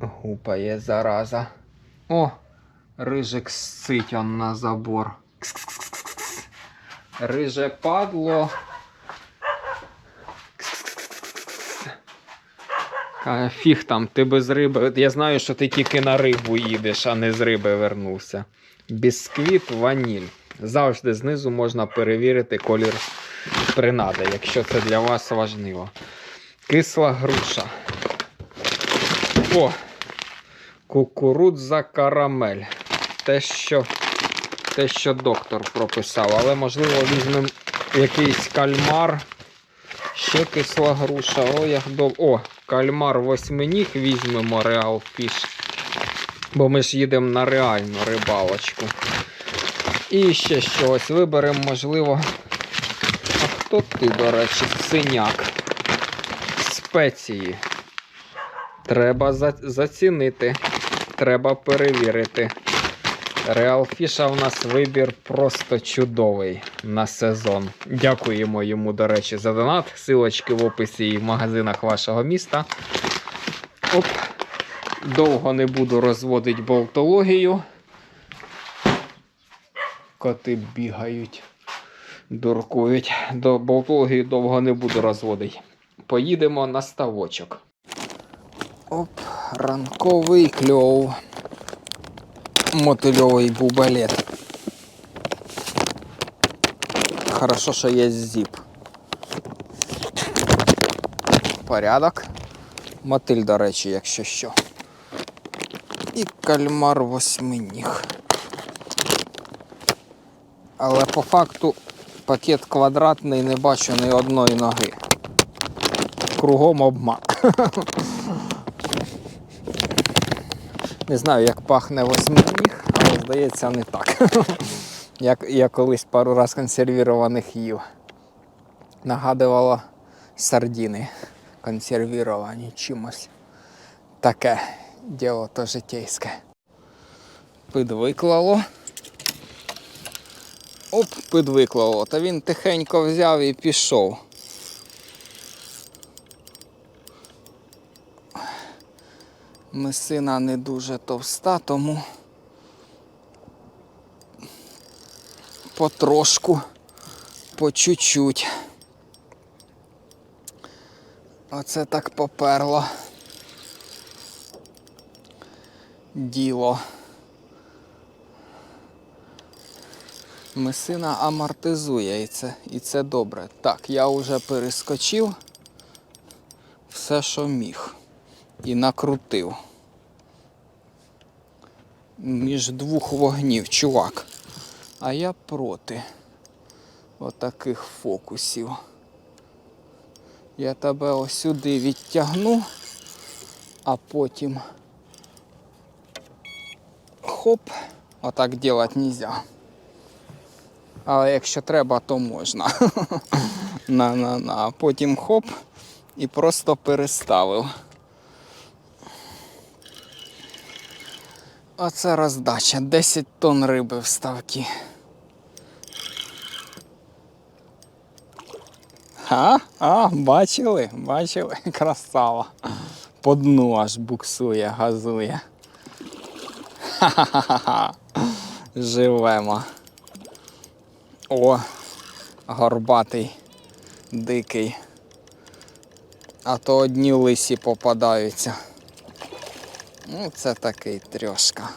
Гупає зараза. О! Рижик сцить он на забор. Риже падло. Каже, Фіг там, ти без риби. Я знаю, що ти тільки на рибу їдеш, а не з риби вернувся. Бісквіт, ваніль. Завжди знизу можна перевірити колір принади, якщо це для вас важливо. Кисла груша. О! Кукурудза карамель. Те, що, те, що доктор прописав, але можливо візьмемо якийсь кальмар. Ще кисла груша. О, як доб... О, кальмар восьминіг візьмемо Реал Фіш. Бо ми ж їдемо на реальну рибалочку. І ще щось виберемо, можливо. А хто ти, до речі, синяк? Спеції. Треба за... зацінити. Треба перевірити. Реал Фіша в нас вибір просто чудовий на сезон. Дякуємо йому, до речі, за донат. Силочки в описі і в магазинах вашого міста. Оп. Довго не буду розводити болтологію. Коти бігають, дуркують. До болтології довго не буду розводити. Поїдемо на ставочок. Оп, ранковий кльов. Мотильовий бубалет. Хорошо, що є зіп. Порядок. Мотиль, до речі, якщо що. І кальмар восьминіг. Але по факту пакет квадратний, не бачу ні одної ноги. Кругом обман. Не знаю, як пахне восьминіг, але здається не так. Як я колись пару раз консервірованих їв. Нагадувало сардіни консервіровані чимось. Таке діло то житейське. Підвиклало. Оп, підвиклало. Та він тихенько взяв і пішов. Мисина не дуже товста, тому потрошку, по чуть-чуть. Оце так поперло. Діло. Мисина амортизує і це, і це добре. Так, я вже перескочив все, що міг. І накрутив. Між двох вогнів, чувак. А я проти отаких фокусів. Я тебе ось сюди відтягну, а потім хоп, отак делать нельзя. Але якщо треба, то можна. На-на-на. Потім хоп і просто переставив. Оце роздача. 10 тонн риби в ставки. А, а, бачили? Бачили? Красава. По дну аж буксує, газує. Ха-ха-ха. Живемо. О, горбатий, дикий. А то одні лисі попадаються. Ну, це такий трьошка.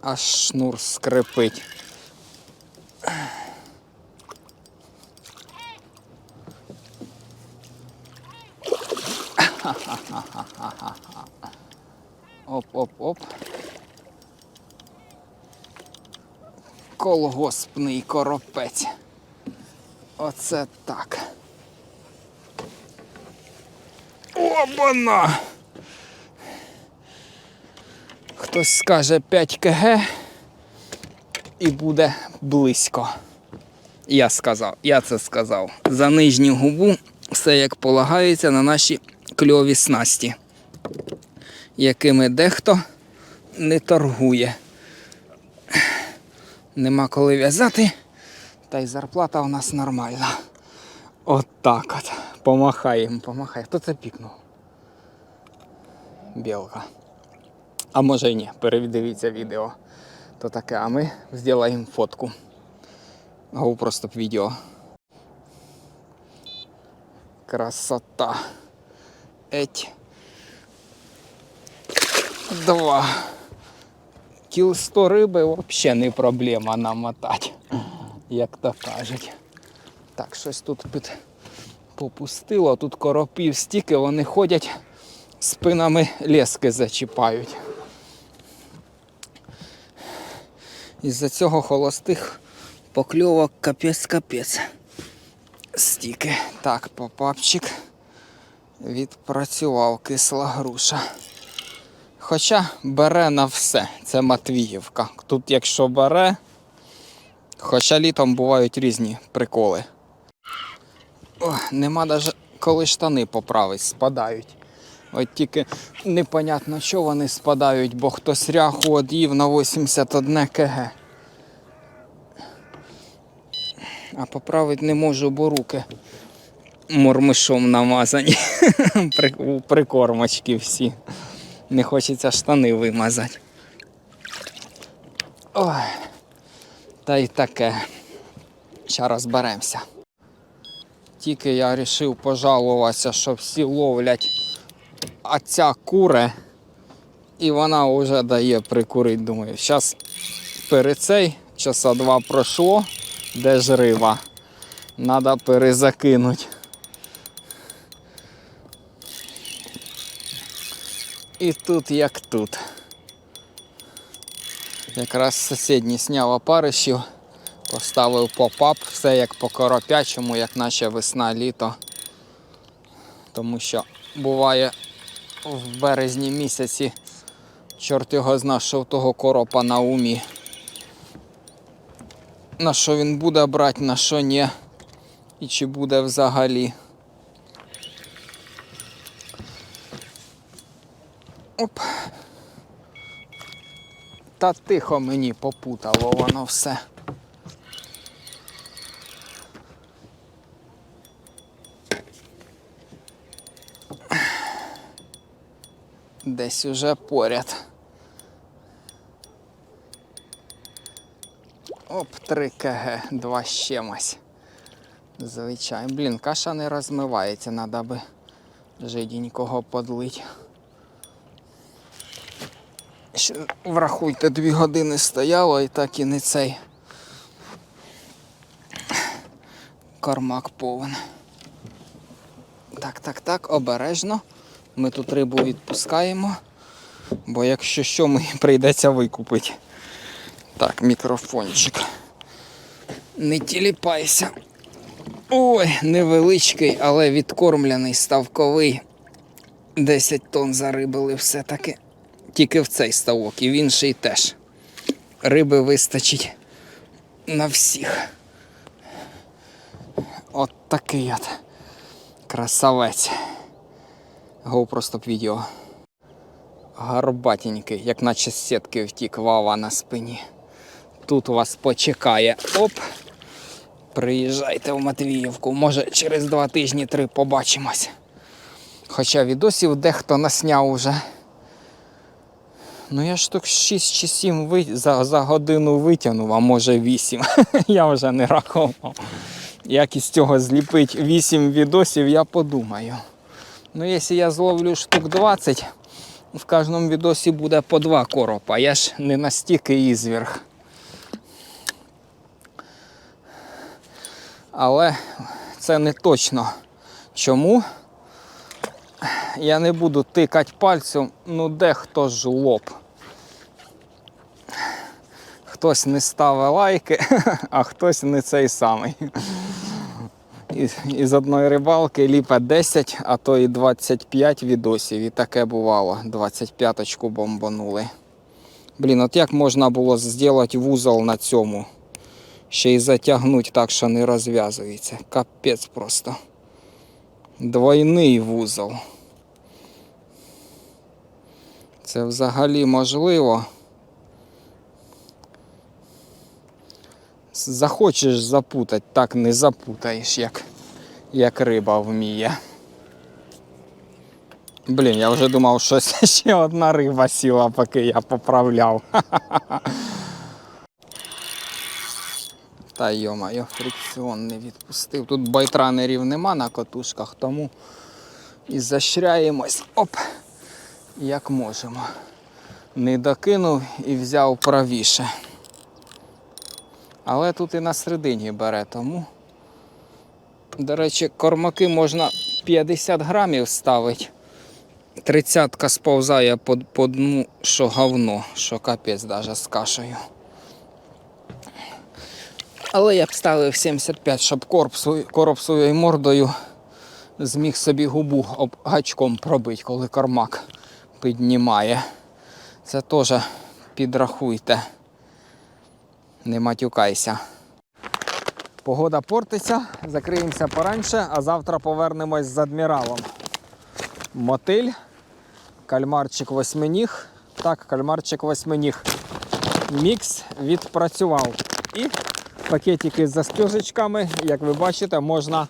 Аж шнур скрипить. Оп-оп-оп. Колгоспний коропець. Оце так. Обана! Хтось скаже 5 кг і буде близько. Я сказав, я це сказав. За нижню губу все як полагається на наші кльові снасті, якими дехто не торгує. Нема коли в'язати, та й зарплата у нас нормальна. От так от. Помахаємо, помахай. Хто це пікнув? білка. А може й ні, передивіться відео. То таке, а ми зробимо фотку. Гоу просто відео. Красота. Еть. Два. Кіл 100 риби взагалі не проблема намотати, як то кажуть. Так, щось тут під попустило, тут коропів стільки, вони ходять, спинами лески зачіпають. Із-за цього холостих покльовок капець-капець. Стільки. Так, попапчик відпрацював кисла груша. Хоча бере на все, це Матвіївка. Тут, якщо бере, хоча літом бувають різні приколи. О, нема навіть коли штани поправить, спадають. От тільки непонятно, що вони спадають, бо хтось ряху од'їв на 81 кг. А поправити не можу, бо руки мормишом намазані. Прикормочки всі. Не хочеться штани вимазати. Ой. Та й таке. Ще розберемося. Тільки я вирішив пожалуватися, що всі ловлять, а ця куре, і вона вже дає прикурити. Думаю, зараз перед цей часа два пройшло, де ж риба. Треба перезакинути. І тут як тут. Якраз сусідній зняв опаришів, поставив поп-ап, все як по коропячому, як наче весна літо. Тому що буває в березні місяці чорт його зна, що в того коропа на умі. На що він буде брати, на що ні. І чи буде взагалі. Оп. Та тихо мені попутало воно все. Десь уже поряд. Оп, 3 кг, два з чимось. Звичайно. Блін, каша не розмивається, треба би жиденького подлить. Ще, врахуйте, дві години стояло і так і не цей кармак повен. Так, так, так, обережно. Ми тут рибу відпускаємо, бо якщо що, ми прийдеться викупити. Так, мікрофончик. Не тіліпайся. Ой, невеличкий, але відкормлений ставковий. 10 тонн зарибили все-таки. Тільки в цей ставок і в інший теж. Риби вистачить на всіх. От такий от красавець. GoPro стоп відео. Гарбатенький, як наче з сітки втік вава на спині. Тут вас почекає. Оп. Приїжджайте в Матвіївку. Може через два тижні три побачимось. Хоча відосів дехто насняв уже. Ну я ж так 6 чи 7 ви... за, за годину витягнув, а може 8. я вже не рахував. Як із цього зліпити 8 відосів, я подумаю. Ну, якщо я зловлю штук 20, в кожному відосі буде по два коропа. Я ж не настільки ізверг. Але це не точно. Чому? Я не буду тикати пальцем, ну де хто ж лоб. Хтось не ставить лайки, а хтось не цей самий. Із, одної рибалки ліпе 10, а то і 25 відосів. І таке бувало. 25-очку бомбанули. Блін, от як можна було зробити вузол на цьому? Ще й затягнути так, що не розв'язується. Капець просто. Двойний вузол. Це взагалі можливо. Захочеш запутати, так не запутаєш, як, як риба вміє. Блін, я вже думав, що ще одна риба сіла, поки я поправляв. Та йо-моє, фрикціон не відпустив. Тут байтранерів нема на катушках, тому і защряємось. Оп! Як можемо. Не докинув і взяв правіше. Але тут і на середині бере, тому. До речі, кормаки можна 50 грамів ставити. Тридцятка сповзає по, по дну, що говно, що капець даже з кашею. Але я б ставив 75, щоб корпсу, коропсовою мордою зміг собі губу об гачком пробити, коли кормак піднімає. Це теж підрахуйте. Не матюкайся. Погода портиться, закриємося пораньше, а завтра повернемось з адміралом. Мотиль, кальмарчик восьминіг. Так, кальмарчик восьминіг. Мікс відпрацював. І пакетики з застежечками, як ви бачите, можна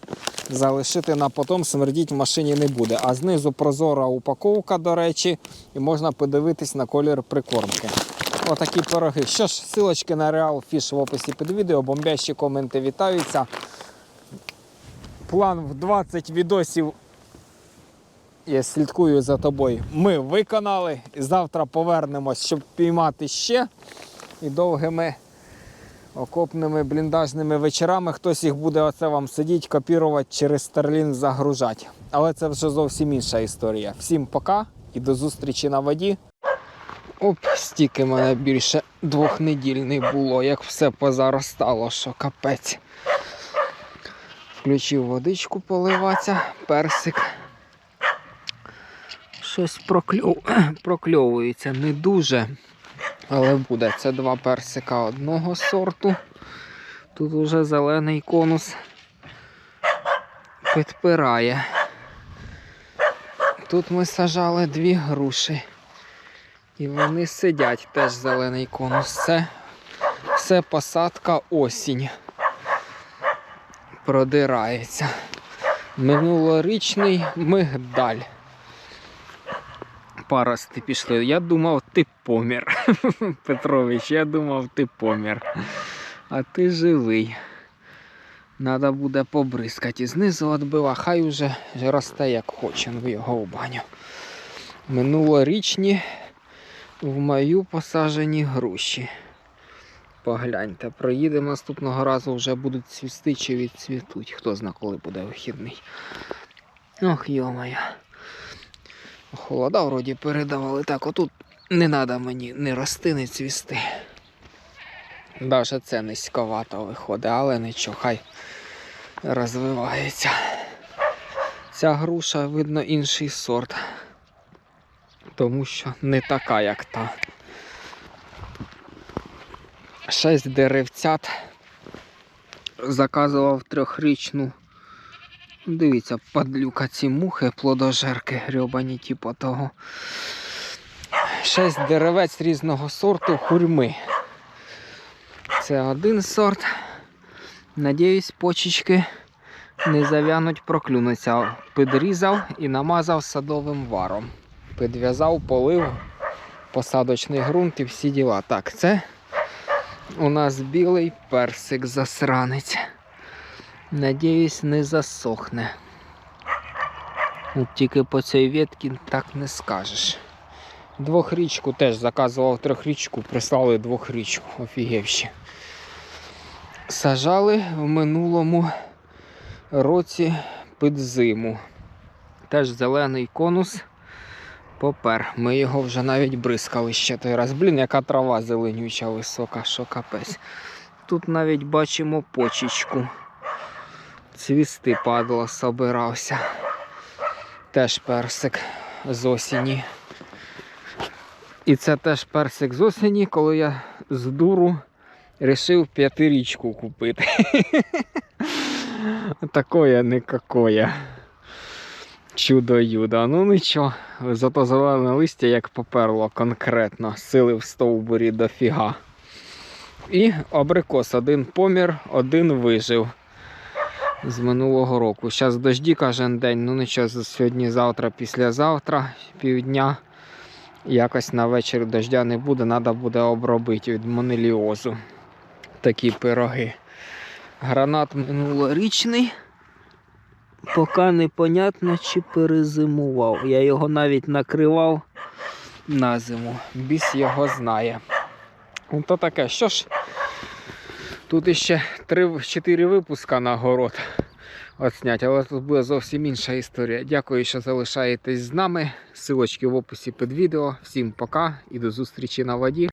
залишити на потом, смердіть в машині не буде. А знизу прозора упаковка, до речі, і можна подивитись на колір прикормки. Отакі пироги. Що ж, силочки на Real Fish в описі під відео, бомбящі коменти вітаються. План в 20 відосів. Я слідкую за тобою. Ми виконали. Завтра повернемось, щоб піймати ще. І довгими окопними бліндажними вечорами хтось їх буде оце вам сидіти, копірувати через Starlink загружати. Але це вже зовсім інша історія. Всім пока і до зустрічі на воді. Оп, стільки мене більше двох неділь не було, як все позаростало, що капець. Включив водичку поливатися, персик. Щось прокльов... прокльовується не дуже, але буде. Це два персика одного сорту. Тут уже зелений конус підпирає. Тут ми сажали дві груші. І вони сидять теж зелений конус. Це все посадка осінь. Продирається. Минулорічний мигдаль. Парости пішли. Я думав, ти помір. Петрович, я думав, ти помір. А ти живий. Надо буде побризкати. І знизу відбива, хай уже росте як хоче в його в баню. Минулорічні в мою посажені груші. Погляньте, проїдемо наступного разу вже будуть цвісти чи відцвітуть. Хто зна, коли буде вихідний. Ох, йомая. Холода вроді передавали. Так, отут не треба мені не рости, не цвісти. Даже це низьковато виходить, але нічого, хай розвивається. Ця груша, видно, інший сорт тому що не така, як та. Шесть деревцят. Заказував трьохрічну. Дивіться, падлюка ці мухи, плодожерки грьобані, типу того. Шесть деревець різного сорту хурми. Це один сорт. Надіюсь, почечки не зав'януть, проклюнуться. Підрізав і намазав садовим варом підв'язав, полив, посадочний ґрунт і всі діла. Так, це у нас білий персик засранець. Надіюсь, не засохне. От тільки по цій ветці так не скажеш. Двохрічку теж заказував трьохрічку, прислали двохрічку, офігевші. Сажали в минулому році під зиму. Теж зелений конус попер. Ми його вже навіть бризкали ще той раз. Блін, яка трава зеленюча висока, що капець. Тут навіть бачимо почечку. Цвісти падло, собирався. Теж персик з осені. І це теж персик з осені, коли я з дуру вирішив п'ятирічку купити. Такое никакое. Чудо-юдо. Ну нічого, зато зелене листя як поперло конкретно, сили в стовбурі дофіга. І абрикос один помір, один вижив. з минулого року. Зараз дожді кожен день, ну нічого, сьогодні, завтра, післязавтра, півдня. Якось на вечір дождя не буде, треба буде обробити від монеліозу. Такі пироги. Гранат минулорічний. Поки непонятно, чи перезимував. Я його навіть накривав на зиму. Біс його знає. Ото таке. Що ж, тут іще 3-4 випуска на город отснять, але тут буде зовсім інша історія. Дякую, що залишаєтесь з нами. Силочки в описі під відео. Всім пока і до зустрічі на воді.